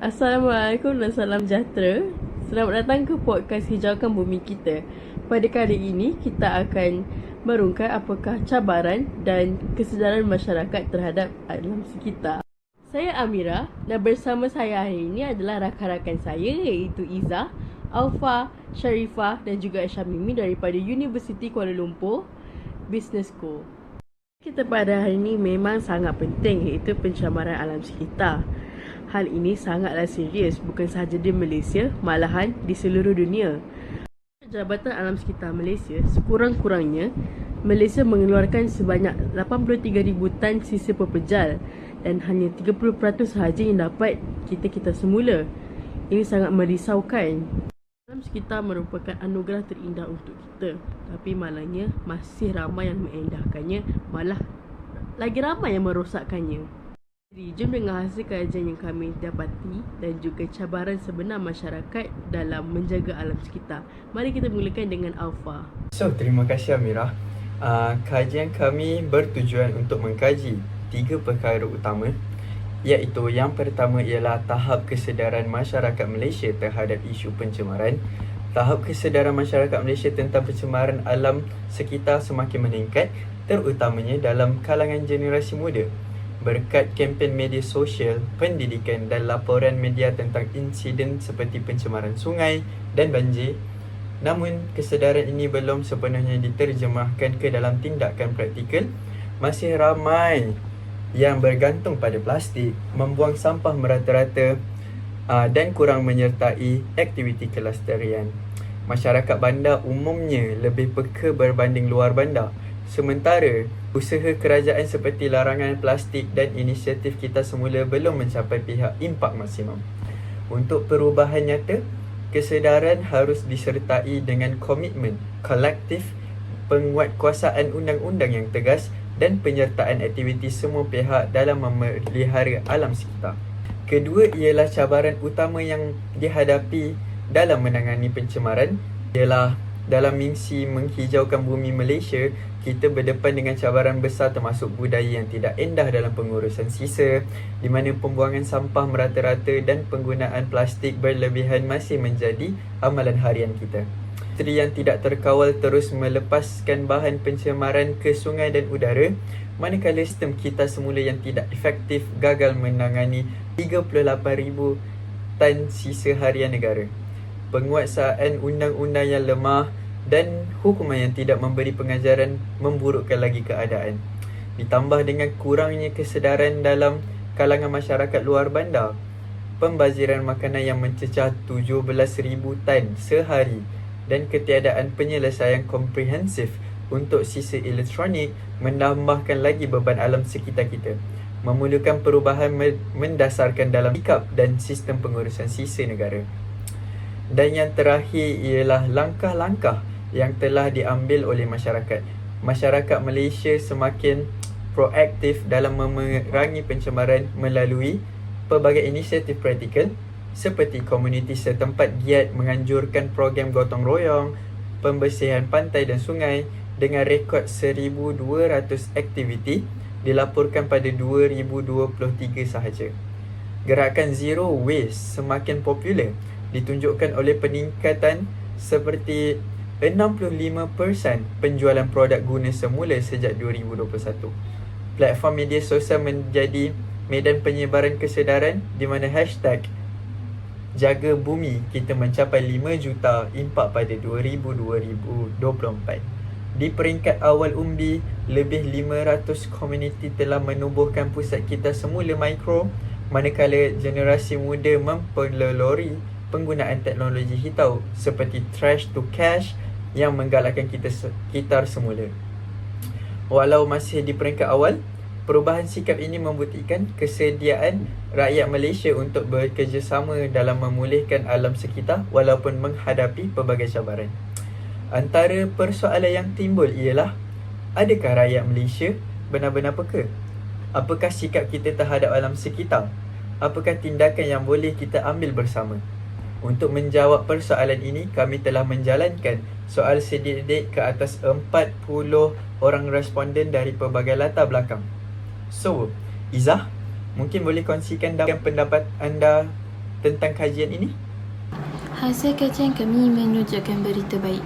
Assalamualaikum dan salam sejahtera. Selamat datang ke podcast Hijaukan Bumi Kita. Pada kali ini, kita akan merungkai apakah cabaran dan kesedaran masyarakat terhadap alam sekitar. Saya Amira dan bersama saya hari ini adalah rakan-rakan saya iaitu Izzah, Alfa, Sharifah dan juga Syamimi daripada University Kuala Lumpur Business School. Kita pada hari ini memang sangat penting iaitu pencemaran alam sekitar. Hal ini sangatlah serius bukan sahaja di Malaysia malahan di seluruh dunia. Jabatan Alam Sekitar Malaysia sekurang-kurangnya Malaysia mengeluarkan sebanyak 83,000 tan sisa pepejal dan hanya 30% sahaja yang dapat kita-kita semula. Ini sangat merisaukan. Alam sekitar merupakan anugerah terindah untuk kita Tapi malangnya masih ramai yang mengindahkannya Malah lagi ramai yang merosakkannya jom dengar hasil kajian yang kami dapati dan juga cabaran sebenar masyarakat dalam menjaga alam sekitar. Mari kita mulakan dengan Alfa. So, terima kasih Amira. Uh, kajian kami bertujuan untuk mengkaji tiga perkara utama iaitu yang pertama ialah tahap kesedaran masyarakat Malaysia terhadap isu pencemaran. Tahap kesedaran masyarakat Malaysia tentang pencemaran alam sekitar semakin meningkat terutamanya dalam kalangan generasi muda berkat kempen media sosial, pendidikan dan laporan media tentang insiden seperti pencemaran sungai dan banjir. Namun, kesedaran ini belum sepenuhnya diterjemahkan ke dalam tindakan praktikal. Masih ramai yang bergantung pada plastik, membuang sampah merata-rata uh, dan kurang menyertai aktiviti kelestarian. Masyarakat bandar umumnya lebih peka berbanding luar bandar. Sementara usaha kerajaan seperti larangan plastik dan inisiatif kita semula belum mencapai pihak impak maksimum. Untuk perubahan nyata, kesedaran harus disertai dengan komitmen kolektif, penguatkuasaan undang-undang yang tegas dan penyertaan aktiviti semua pihak dalam memelihara alam sekitar. Kedua ialah cabaran utama yang dihadapi dalam menangani pencemaran ialah dalam misi menghijaukan bumi Malaysia, kita berdepan dengan cabaran besar termasuk budaya yang tidak indah dalam pengurusan sisa di mana pembuangan sampah merata-rata dan penggunaan plastik berlebihan masih menjadi amalan harian kita. Menteri yang tidak terkawal terus melepaskan bahan pencemaran ke sungai dan udara manakala sistem kita semula yang tidak efektif gagal menangani 38,000 tan sisa harian negara. Penguasaan undang-undang yang lemah dan hukuman yang tidak memberi pengajaran memburukkan lagi keadaan. Ditambah dengan kurangnya kesedaran dalam kalangan masyarakat luar bandar, pembaziran makanan yang mencecah 17,000 tan sehari dan ketiadaan penyelesaian komprehensif untuk sisa elektronik menambahkan lagi beban alam sekitar kita memerlukan perubahan mendasarkan dalam sikap dan sistem pengurusan sisa negara. Dan yang terakhir ialah langkah-langkah yang telah diambil oleh masyarakat. Masyarakat Malaysia semakin proaktif dalam memerangi pencemaran melalui pelbagai inisiatif praktikal seperti komuniti setempat giat menganjurkan program gotong royong, pembersihan pantai dan sungai dengan rekod 1200 aktiviti dilaporkan pada 2023 sahaja. Gerakan Zero Waste semakin popular ditunjukkan oleh peningkatan seperti 65% penjualan produk guna semula sejak 2021. Platform media sosial menjadi medan penyebaran kesedaran di mana hashtag Jaga Bumi kita mencapai 5 juta impak pada 2024. Di peringkat awal umbi, lebih 500 komuniti telah menubuhkan pusat kita semula mikro manakala generasi muda mempelelori penggunaan teknologi hitau seperti trash to cash yang menggalakkan kita sekitar semula. Walau masih di peringkat awal, Perubahan sikap ini membuktikan kesediaan rakyat Malaysia untuk bekerjasama dalam memulihkan alam sekitar walaupun menghadapi pelbagai cabaran. Antara persoalan yang timbul ialah adakah rakyat Malaysia benar-benar peka? Apakah sikap kita terhadap alam sekitar? Apakah tindakan yang boleh kita ambil bersama? Untuk menjawab persoalan ini, kami telah menjalankan soal sedikit ke atas 40 orang responden dari pelbagai latar belakang. So, Izzah, mungkin boleh kongsikan dalam pendapat anda tentang kajian ini? Hasil kajian kami menunjukkan berita baik.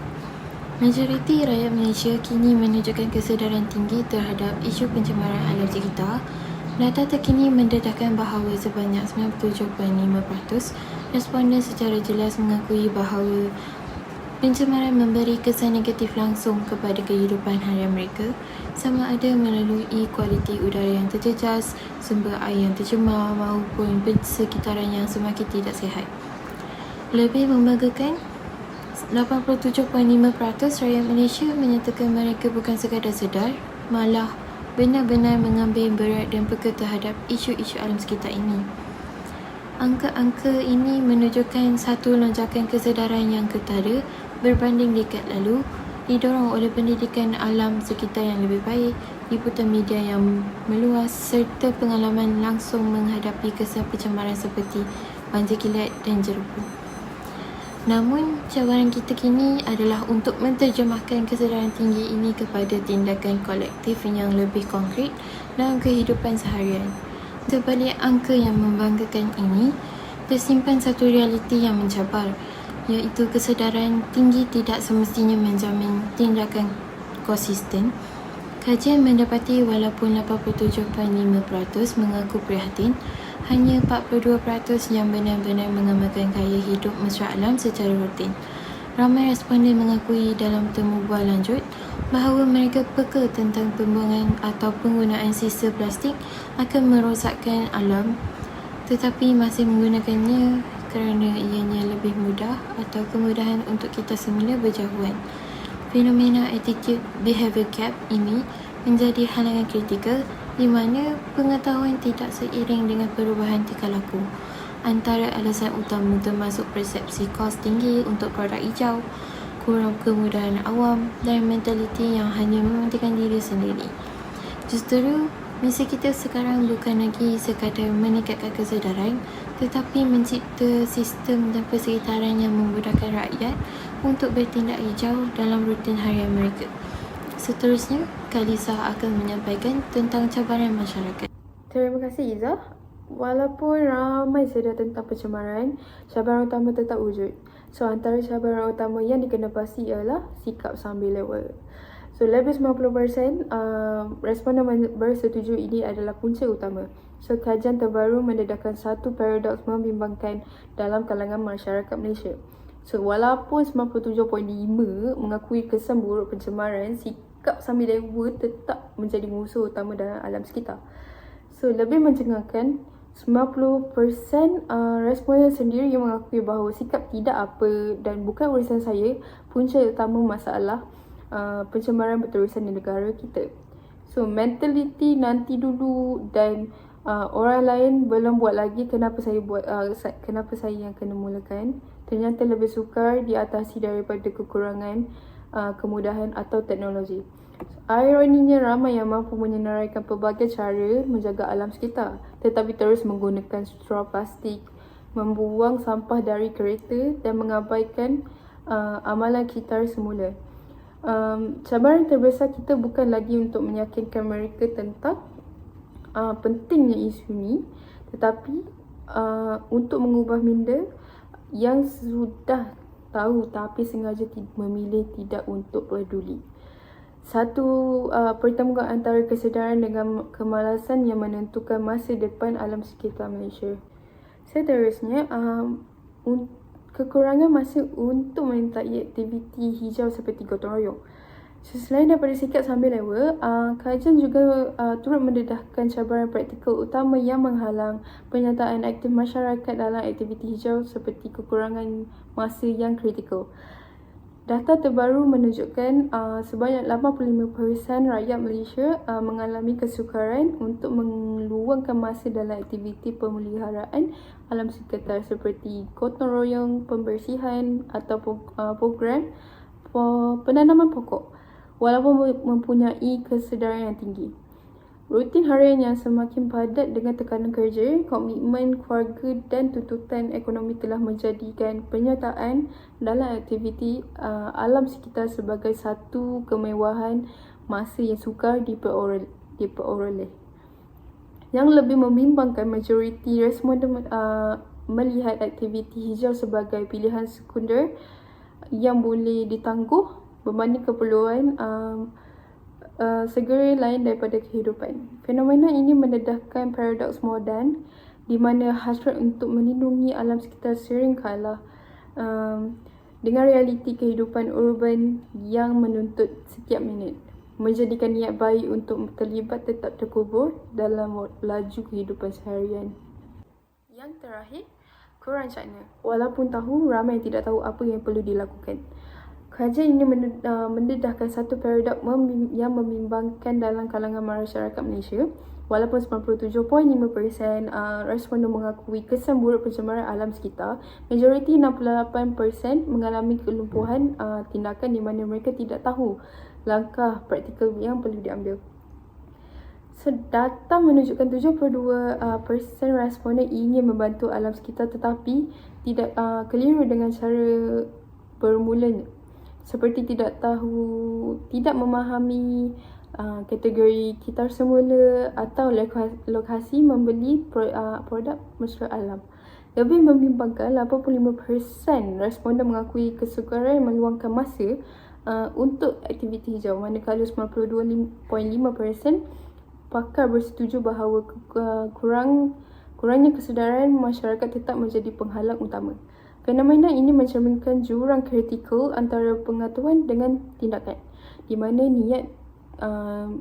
Majoriti rakyat Malaysia kini menunjukkan kesedaran tinggi terhadap isu pencemaran alam sekitar. Data terkini mendedahkan bahawa sebanyak 97.5% responden secara jelas mengakui bahawa pencemaran memberi kesan negatif langsung kepada kehidupan harian mereka sama ada melalui kualiti udara yang terjejas, sumber air yang tercemar maupun persekitaran yang semakin tidak sihat. Lebih membanggakan, 87.5% rakyat Malaysia menyatakan mereka bukan sekadar sedar, malah benar-benar mengambil berat dan peka terhadap isu-isu alam sekitar ini. Angka-angka ini menunjukkan satu lonjakan kesedaran yang ketara berbanding dekad lalu didorong oleh pendidikan alam sekitar yang lebih baik, liputan media yang meluas serta pengalaman langsung menghadapi kesan pencemaran seperti banjir kilat dan jerubu. Namun, cabaran kita kini adalah untuk menterjemahkan kesedaran tinggi ini kepada tindakan kolektif yang lebih konkret dalam kehidupan seharian. Terbalik angka yang membanggakan ini, tersimpan satu realiti yang mencabar, iaitu kesedaran tinggi tidak semestinya menjamin tindakan konsisten. Kajian mendapati walaupun 87.5% mengaku prihatin, hanya 42% yang benar-benar mengamalkan gaya hidup mesra alam secara rutin. Ramai responden mengakui dalam temu bual lanjut bahawa mereka peka tentang pembuangan atau penggunaan sisa plastik akan merosakkan alam tetapi masih menggunakannya kerana ianya lebih mudah atau kemudahan untuk kita semula berjauhan. Fenomena attitude behavior gap ini menjadi halangan kritikal di mana pengetahuan tidak seiring dengan perubahan tingkah laku. Antara alasan utama termasuk persepsi kos tinggi untuk produk hijau, kurang kemudahan awam dan mentaliti yang hanya mementingkan diri sendiri. Justru, misi kita sekarang bukan lagi sekadar meningkatkan kesedaran tetapi mencipta sistem dan persekitaran yang memudahkan rakyat untuk bertindak hijau dalam rutin harian mereka. Seterusnya, Kalisa akan menyampaikan tentang cabaran masyarakat. Terima kasih Izzah. Walaupun ramai sedar tentang pencemaran, cabaran utama tetap wujud. So antara cabaran utama yang dikenepasi ialah sikap sambil lewat. So lebih 90% uh, responden bersetuju ini adalah punca utama. So kajian terbaru mendedahkan satu paradoks membimbangkan dalam kalangan masyarakat Malaysia. So walaupun 97.5 mengakui kesan buruk pencemaran, sikap sambil lewa tetap menjadi musuh utama dalam alam sekitar. So, lebih mencengangkan, 90% uh, responden sendiri yang mengakui bahawa sikap tidak apa dan bukan urusan saya punca utama masalah uh, pencemaran berterusan di negara kita. So, mentality nanti dulu dan uh, orang lain belum buat lagi kenapa saya buat uh, kenapa saya yang kena mulakan. Ternyata lebih sukar diatasi daripada kekurangan uh, kemudahan atau teknologi. Ironinya ramai yang mampu menyenaraikan pelbagai cara menjaga alam sekitar tetapi terus menggunakan straw plastik, membuang sampah dari kereta dan mengabaikan uh, amalan kita semula. Um, cabaran terbesar kita bukan lagi untuk meyakinkan mereka tentang uh, pentingnya isu ini tetapi uh, untuk mengubah minda yang sudah tahu tapi sengaja memilih tidak untuk peduli. Satu uh, pertemuan antara kesedaran dengan kemalasan yang menentukan masa depan alam sekitar Malaysia. Seterusnya, um, kekurangan masa untuk menyertai aktiviti hijau seperti gotong royong. Selain daripada sikap sambil lewa, uh, kajian juga uh, turut mendedahkan cabaran praktikal utama yang menghalang penyertaan aktif masyarakat dalam aktiviti hijau seperti kekurangan masa yang kritikal. Data terbaru menunjukkan uh, sebanyak 85% rakyat Malaysia uh, mengalami kesukaran untuk meluangkan masa dalam aktiviti pemeliharaan alam sekitar seperti gotong royong, pembersihan atau uh, program penanaman pokok walaupun mempunyai kesedaran yang tinggi. Rutin harian yang semakin padat dengan tekanan kerja, komitmen keluarga dan tuntutan ekonomi telah menjadikan penyertaan dalam aktiviti uh, alam sekitar sebagai satu kemewahan masa yang sukar diperoleh. Yang lebih membimbangkan majoriti responden uh, melihat aktiviti hijau sebagai pilihan sekunder yang boleh ditangguh berbanding keperluan um, uh, segera lain daripada kehidupan. Fenomena ini mendedahkan paradoks moden di mana hasrat untuk melindungi alam sekitar sering kalah um, dengan realiti kehidupan urban yang menuntut setiap minit menjadikan niat baik untuk terlibat tetap terkubur dalam laju kehidupan seharian. Yang terakhir, kurang cakna. Walaupun tahu, ramai tidak tahu apa yang perlu dilakukan. Kajian ini uh, mendedahkan satu paradok yang membimbangkan dalam kalangan masyarakat Malaysia. Walaupun 97.5% uh, responden mengakui kesan buruk pencemaran alam sekitar, majoriti 68% mengalami kelumpuhan uh, tindakan di mana mereka tidak tahu langkah praktikal yang perlu diambil. So, data menunjukkan 72% uh, persen responden ingin membantu alam sekitar tetapi tidak keliru dengan cara bermulanya. Seperti tidak tahu, tidak memahami uh, kategori kitar semula atau lokasi membeli uh, produk mesra alam. Lebih membimbangkan, 85% responden mengakui kesukaran meluangkan masa uh, untuk aktiviti hijau manakala 92.5% pakar bersetuju bahawa kurang kurangnya kesedaran masyarakat tetap menjadi penghalang utama. Fenomena ini mencerminkan jurang kritikal antara pengetahuan dengan tindakan di mana niat uh,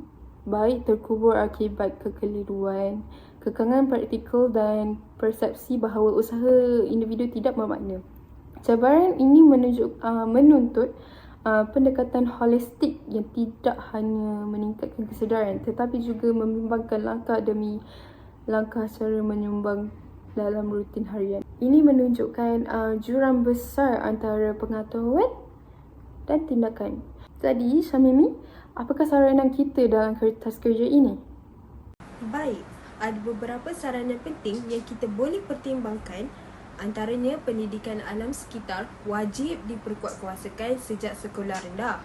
baik terkubur akibat kekeliruan, kekangan praktikal dan persepsi bahawa usaha individu tidak bermakna. Cabaran ini menunjuk, uh, menuntut uh, pendekatan holistik yang tidak hanya meningkatkan kesedaran tetapi juga membimbangkan langkah demi langkah cara menyumbang dalam rutin harian. Ini menunjukkan uh, jurang besar antara pengetahuan dan tindakan. Jadi, Syamimi, apakah saranan kita dalam kertas kerja ini? Baik, ada beberapa saranan penting yang kita boleh pertimbangkan Antaranya pendidikan alam sekitar wajib diperkuat kuasakan sejak sekolah rendah.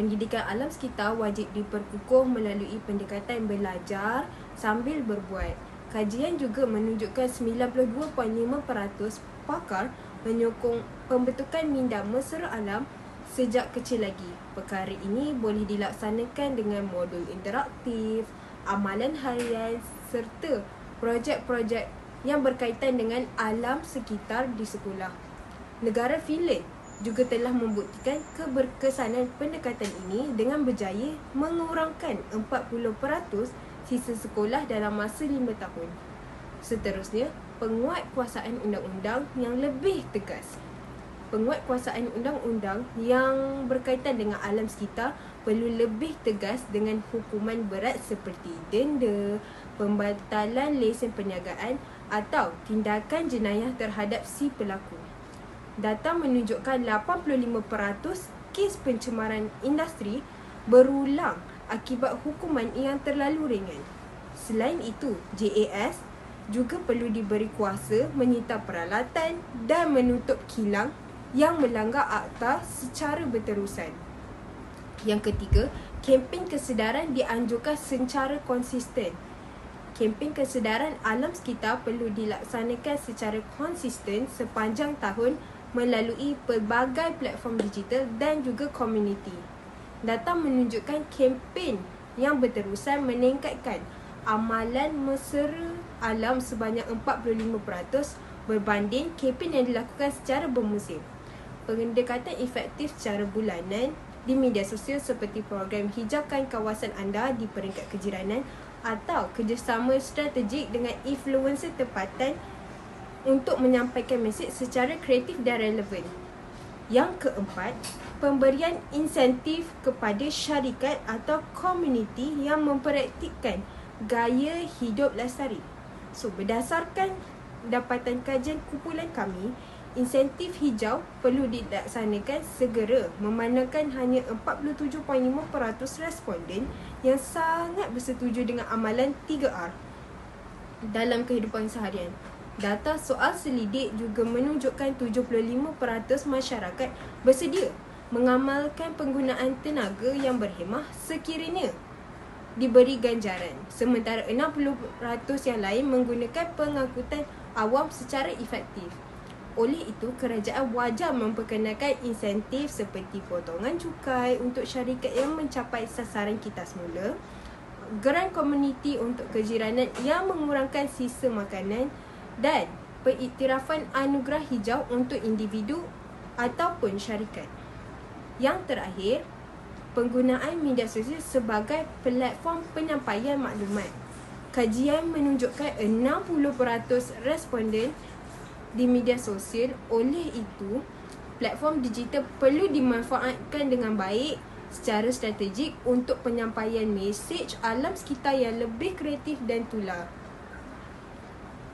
Pendidikan alam sekitar wajib diperkukuh melalui pendekatan belajar sambil berbuat. Kajian juga menunjukkan 92.5% pakar menyokong pembentukan minda mesra alam sejak kecil lagi. Perkara ini boleh dilaksanakan dengan modul interaktif, amalan harian serta projek-projek yang berkaitan dengan alam sekitar di sekolah. Negara Finland juga telah membuktikan keberkesanan pendekatan ini dengan berjaya mengurangkan 40% sisa sekolah dalam masa 5 tahun. Seterusnya, penguat kuasaan undang-undang yang lebih tegas. Penguat kuasaan undang-undang yang berkaitan dengan alam sekitar perlu lebih tegas dengan hukuman berat seperti denda, pembatalan lesen perniagaan atau tindakan jenayah terhadap si pelaku. Data menunjukkan 85% kes pencemaran industri berulang akibat hukuman yang terlalu ringan. Selain itu, JAS juga perlu diberi kuasa menyita peralatan dan menutup kilang yang melanggar akta secara berterusan. Yang ketiga, kempen kesedaran dianjurkan secara konsisten kempen kesedaran alam sekitar perlu dilaksanakan secara konsisten sepanjang tahun melalui pelbagai platform digital dan juga komuniti. Data menunjukkan kempen yang berterusan meningkatkan amalan mesra alam sebanyak 45% berbanding kempen yang dilakukan secara bermusim. Pendekatan efektif secara bulanan di media sosial seperti program hijaukan kawasan anda di peringkat kejiranan atau kerjasama strategik dengan influencer tempatan untuk menyampaikan mesej secara kreatif dan relevan. Yang keempat, pemberian insentif kepada syarikat atau komuniti yang mempraktikkan gaya hidup lestari. So, berdasarkan dapatan kajian kumpulan kami, insentif hijau perlu dilaksanakan segera memandangkan hanya 47.5% responden yang sangat bersetuju dengan amalan 3R dalam kehidupan seharian. Data soal selidik juga menunjukkan 75% masyarakat bersedia mengamalkan penggunaan tenaga yang berhemah sekiranya diberi ganjaran. Sementara 60% yang lain menggunakan pengangkutan awam secara efektif. Oleh itu, kerajaan wajar memperkenalkan insentif seperti potongan cukai untuk syarikat yang mencapai sasaran kita semula, geran komuniti untuk kejiranan yang mengurangkan sisa makanan dan pengiktirafan anugerah hijau untuk individu ataupun syarikat. Yang terakhir, penggunaan media sosial sebagai platform penyampaian maklumat. Kajian menunjukkan 60% responden di media sosial. Oleh itu, platform digital perlu dimanfaatkan dengan baik secara strategik untuk penyampaian mesej alam sekitar yang lebih kreatif dan tular.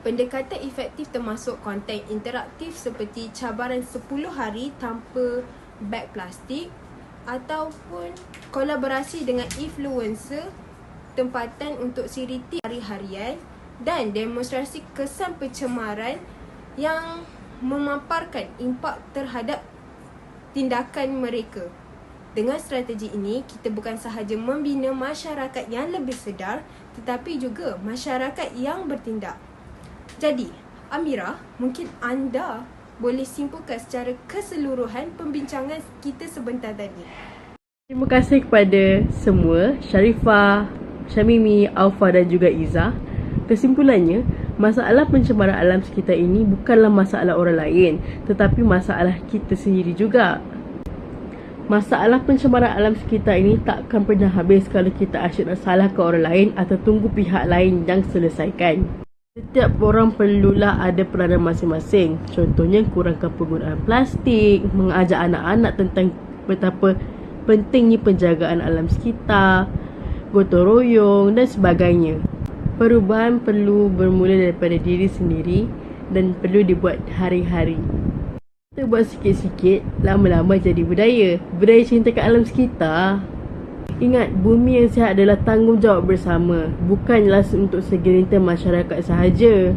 Pendekatan efektif termasuk konten interaktif seperti cabaran 10 hari tanpa beg plastik ataupun kolaborasi dengan influencer tempatan untuk siriti hari-harian dan demonstrasi kesan pencemaran yang memaparkan impak terhadap tindakan mereka. Dengan strategi ini, kita bukan sahaja membina masyarakat yang lebih sedar tetapi juga masyarakat yang bertindak. Jadi, Amira, mungkin anda boleh simpulkan secara keseluruhan pembincangan kita sebentar tadi. Terima kasih kepada semua, Sharifah, Syamimi, Alfa dan juga Iza. Kesimpulannya, masalah pencemaran alam sekitar ini bukanlah masalah orang lain, tetapi masalah kita sendiri juga. Masalah pencemaran alam sekitar ini takkan pernah habis kalau kita asyik nak salahkan orang lain atau tunggu pihak lain yang selesaikan. Setiap orang perlulah ada peranan masing-masing. Contohnya kurangkan penggunaan plastik, mengajar anak-anak tentang betapa pentingnya penjagaan alam sekitar, gotong royong dan sebagainya. Perubahan perlu bermula daripada diri sendiri dan perlu dibuat hari-hari. Kita buat sikit-sikit, lama-lama jadi budaya. Budaya cintakan alam sekitar. Ingat, bumi yang sihat adalah tanggungjawab bersama. Bukanlah untuk segelintir masyarakat sahaja.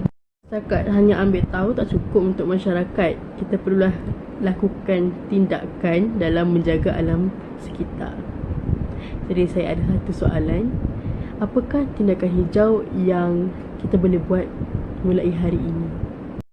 Setakat hanya ambil tahu tak cukup untuk masyarakat. Kita perlulah lakukan tindakan dalam menjaga alam sekitar. Jadi saya ada satu soalan. Apakah tindakan hijau yang kita boleh buat mulai hari ini?